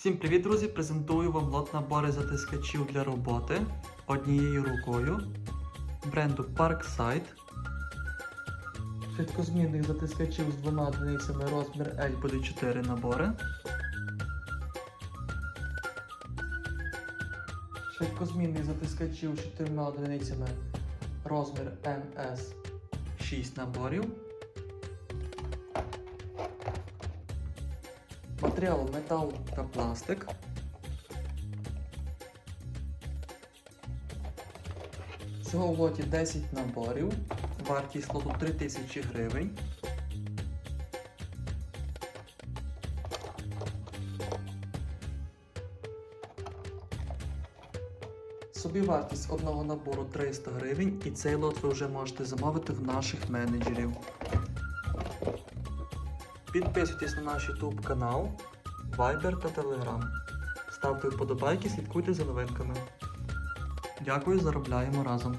Всім привіт, друзі! Презентую вам лот набори затискачів для роботи однією рукою бренду Parkside. Швидкозмінних затискачів з двома одиницями розмір L буде 4 набори. Швидкозмінних затискачів з 4 одиницями розмір MS 6 наборів. Матеріал метал та пластик. Всього в лоті 10 наборів. Вартість лоту 3000 гривень. Собівартість одного набору 300 гривень і цей лот ви вже можете замовити в наших менеджерів. Підписуйтесь на наш YouTube канал, Viber та Telegram. Ставте вподобайки, слідкуйте за новинками. Дякую, заробляємо разом.